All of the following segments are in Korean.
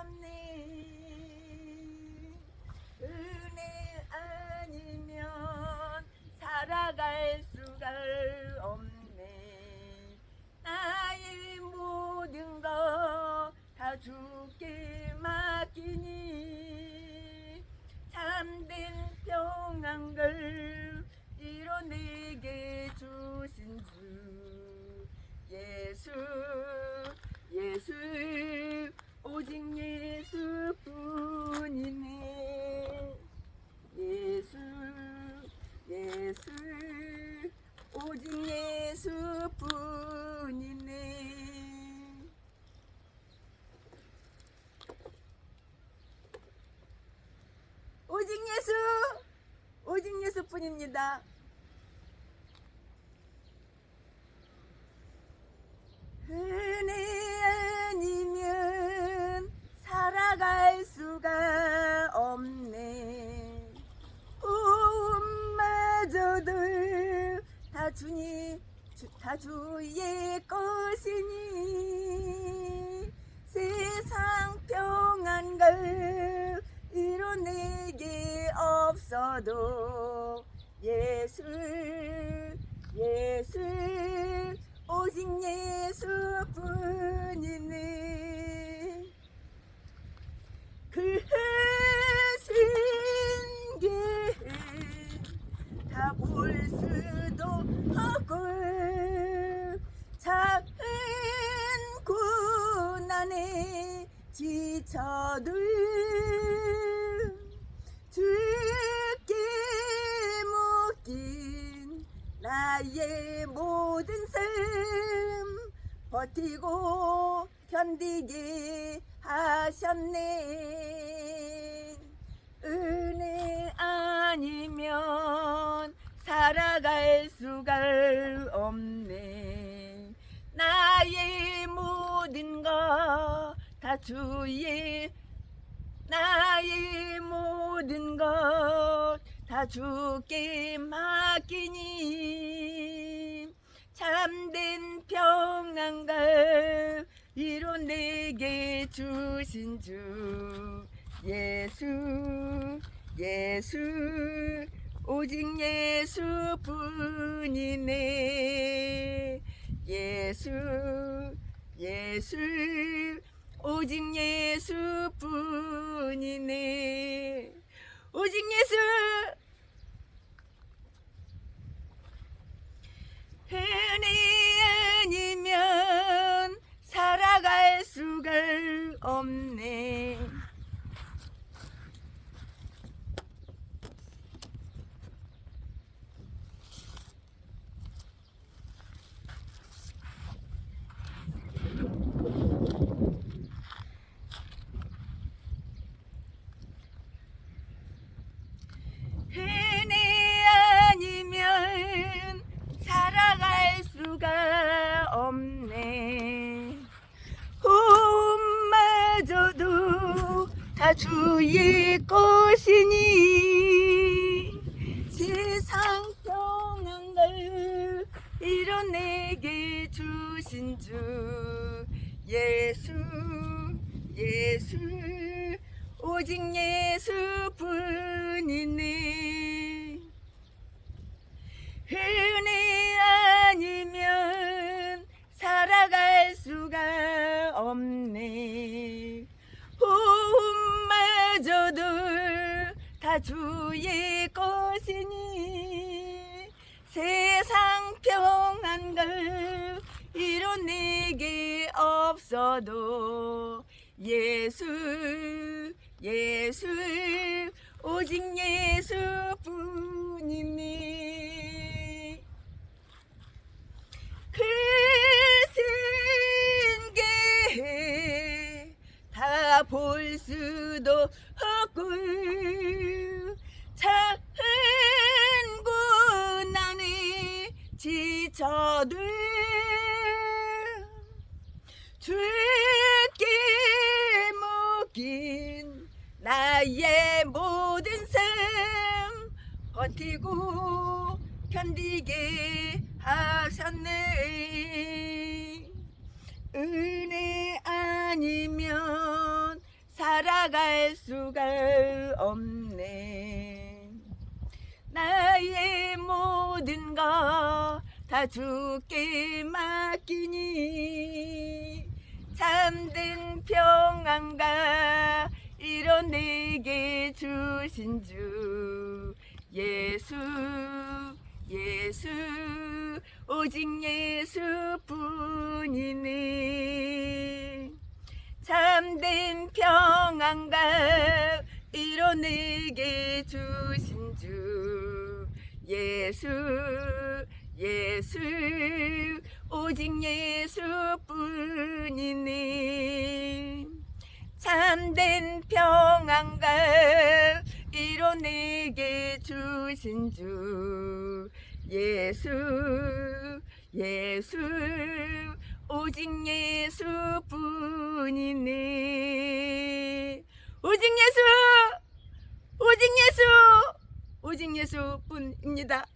하셨네. 은혜 아니면 살아갈 수가 없네. 나의 모든 것 다 주께 맡기니 참된 평안을 이뤄내게 주신 주 예수 예수 오직 예수뿐이네. 예수 예수. 오직 예수뿐이네. 오직 예수 오직 예수뿐입니다. 은 다 주니 주, 다 주의 것이니 세상 평안을 이뤄내게 없어도 예수 예수 오직 예수뿐이네 그 신기다 볼 수도 없고 작은 고난에 지쳐도 죽게 묶인 나의 모든 삶. 버티고 견디게 하셨네 살아갈 수가 없네. 나의 모든 것 다 주의 나의 모든 것 다 주께 맡기니. 참된 평안을 이뤄내게 주신 주 예수 예수 오직 예수뿐이네. 예수 예수 오직 예수뿐이네. 오직 예수. 은혜 아니면 살아갈 수가 없네 은혜 아니면 살아갈 수가 없네 호흡마저도 다 주의 것이니 세상 평안을 이뤄 내게 주신 주 예수 예수 오직 예수뿐이네. 은혜 아니면 살아갈 수가 없네 주의 것이니 세상 평안을 이뤄내게 없어도 예수 예수 오직 예수뿐이니 나의 모든 삶 버티고 견디게 하셨네. 은혜 아니면 살아갈 수가 없네. 나의 모든 것 다 주께 맡기니 참된 평안과 이런 내게 주신 주 예수 예수 오직 예수뿐이네. 참된 평안과 이런 내게 주신 주 예수 예수 오직 예수뿐이네 참된 평안과 이런 내게 주신 주 예수 예수 오직 예수뿐이네. 오직 예수 오직 예수 오직 예수뿐입니다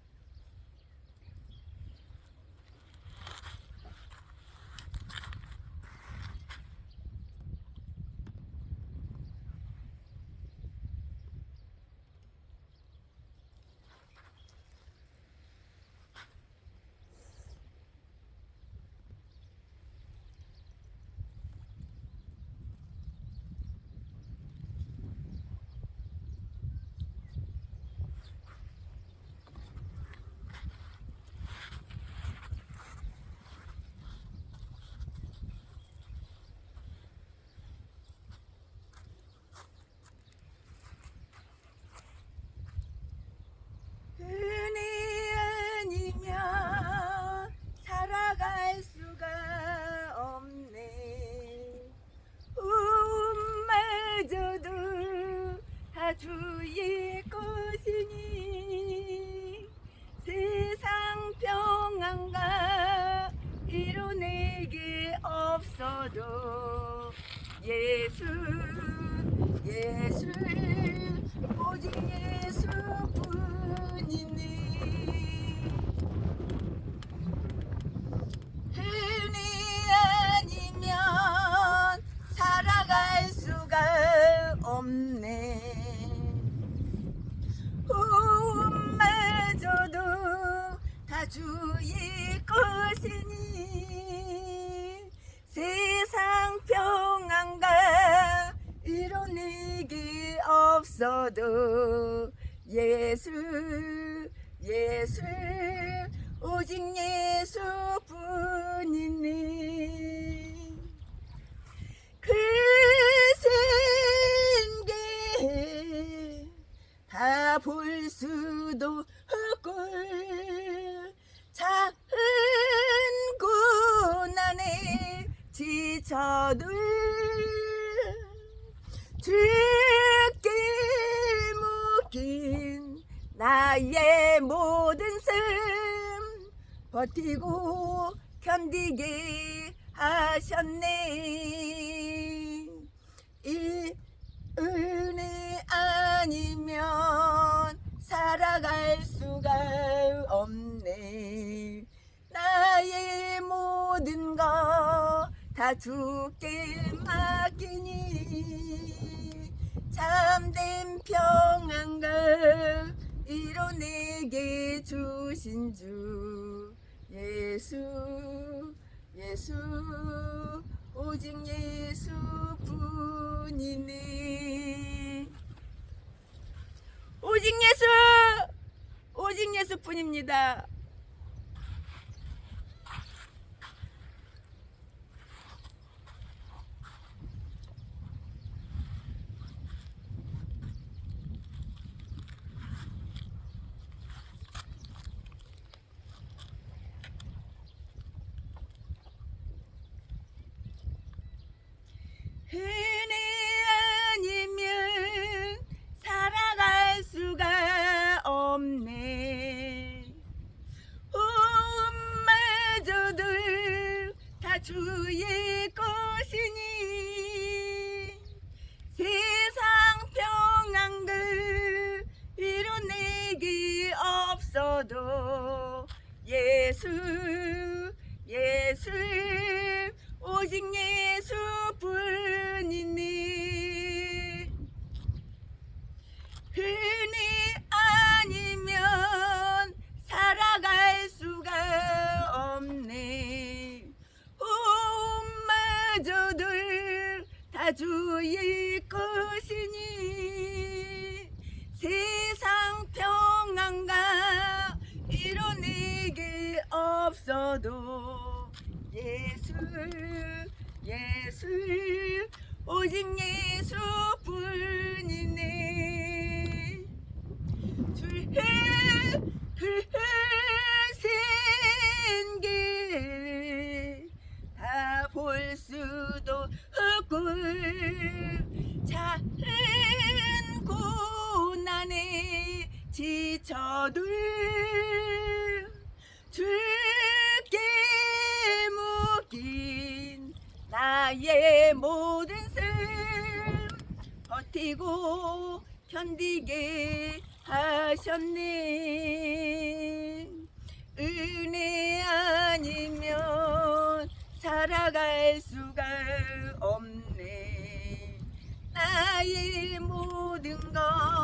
예수 오직 예수뿐이니. 그 생계 다 볼 수도 없고 작은 고난에 지쳐도 죽게 묶인 나의 삶 버티고 견디게 하셨네. 이 은혜 아니면 살아갈 수가 없네. 나의 모든 것다 주께 맡기니 참된 평안과 이뤄내게 주신 주 예수 예수 오직 예수뿐이네 오직 예수 오직 예수뿐입니다 은 주의 것이니 세상 평안가 이뤄내게 없어도 예수 예수 오직 예수 나의 모든 삶 버티고 견디게 하셨네. 은혜 아니면 살아갈 수가 없네. 나의 모든 것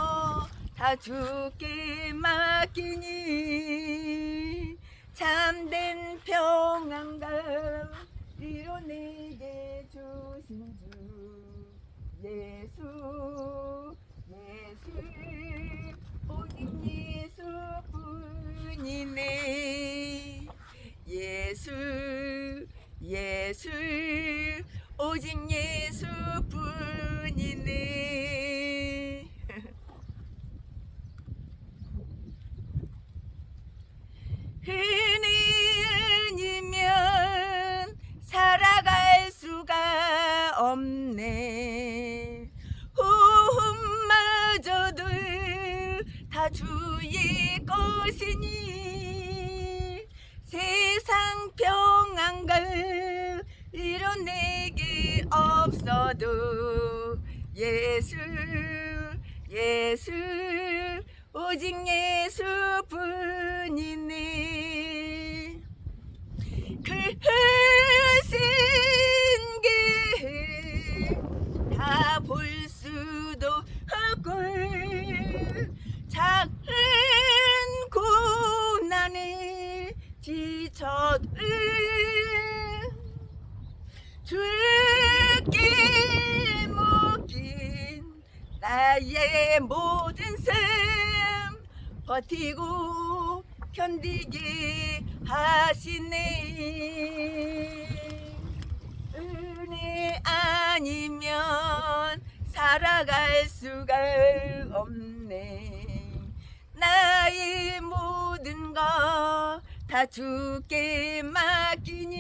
다 주께 맡기니 이뤄내게 주신 주 예수 예수 오직 예수뿐이네. 예수 예수 오직 예수뿐 주의 것이니 세상 평안을 이뤄내게 없어도 예수 예수 오직 예수뿐이네 그 그신게다 볼 수도 없고 줄게 묶인 나의 모든 삶 버티고 견디게 하시네. 은혜 아니면 살아갈 수가 없네. 나의 모든 것 다 주께 맡기니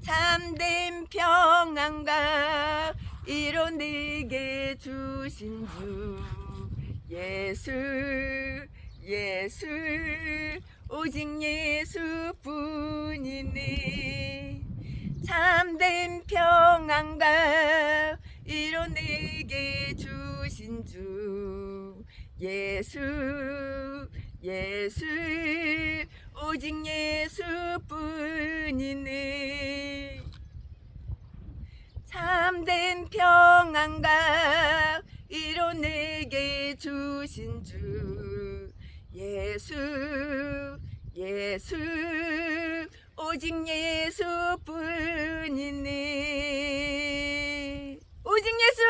참된 평안과 이뤄내게 주신 주 예수 예수 오직 예수뿐이네. 참된 평안과 이뤄내게 주신 주 예수 예수 오직 예수뿐이네. 참된 평안과 이로 내게 주신 주 예수 예수 오직 예수뿐이네. 오직 예수